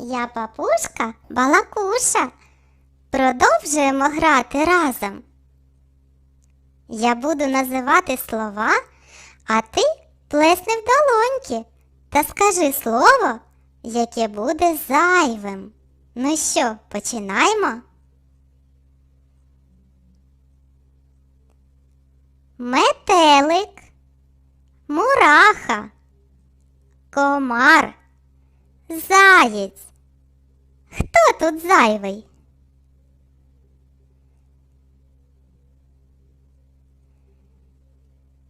Я папушка Балакуша. Продовжуємо грати разом. Я буду називати слова, а ти плесни в долоньки та скажи слово, яке буде зайвим. Ну що, починаємо? Метелик, мураха, комар, заєць. Тут зайвий?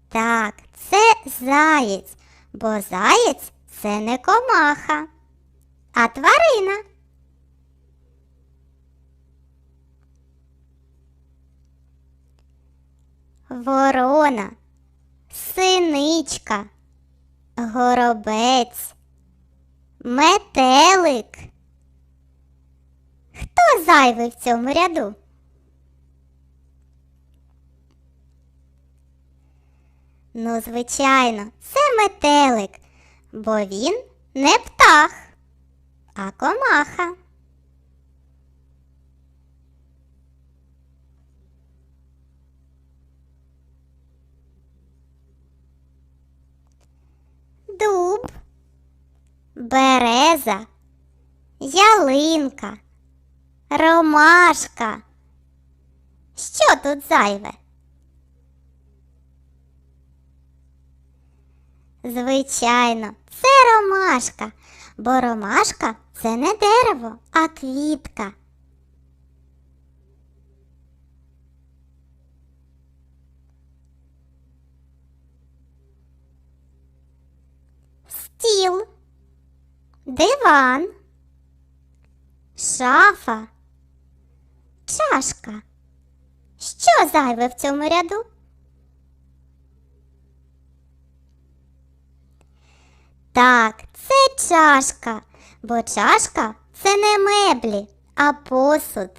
Так, це заєць, бо заєць це не комаха, а тварина. Ворона, синичка, горобець, метелик. Зайвий в цьому ряду? Ну, звичайно, це метелик, бо він не птах, а комаха. Дуб, береза, ялинка, ромашка. Що тут зайве? Звичайно, це ромашка, бо ромашка це не дерево, а квітка. Стіл, диван, шафа, чашка. Що зайве в цьому ряду? Так, це чашка, бо чашка це не меблі, а посуд.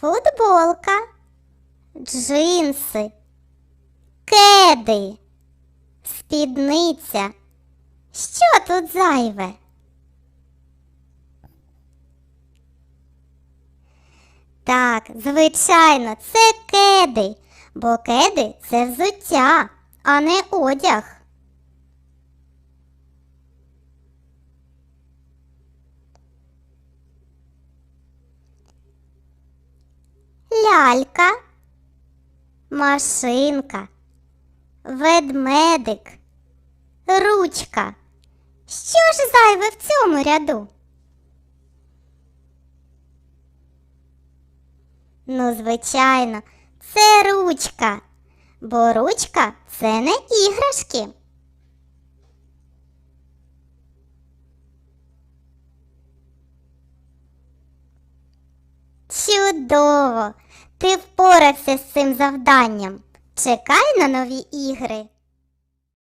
Футболка, джинси, кеди, спідниця. Що тут зайве? Так, звичайно, це кеди, бо кеди це взуття, а не одяг. Лялька, машинка, ведмедик, ручка. Що ж зайве в цьому ряду? Ну, звичайно, це ручка, бо ручка це не іграшки. Чудово! Ти впорався з цим завданням. Чекай на нові ігри.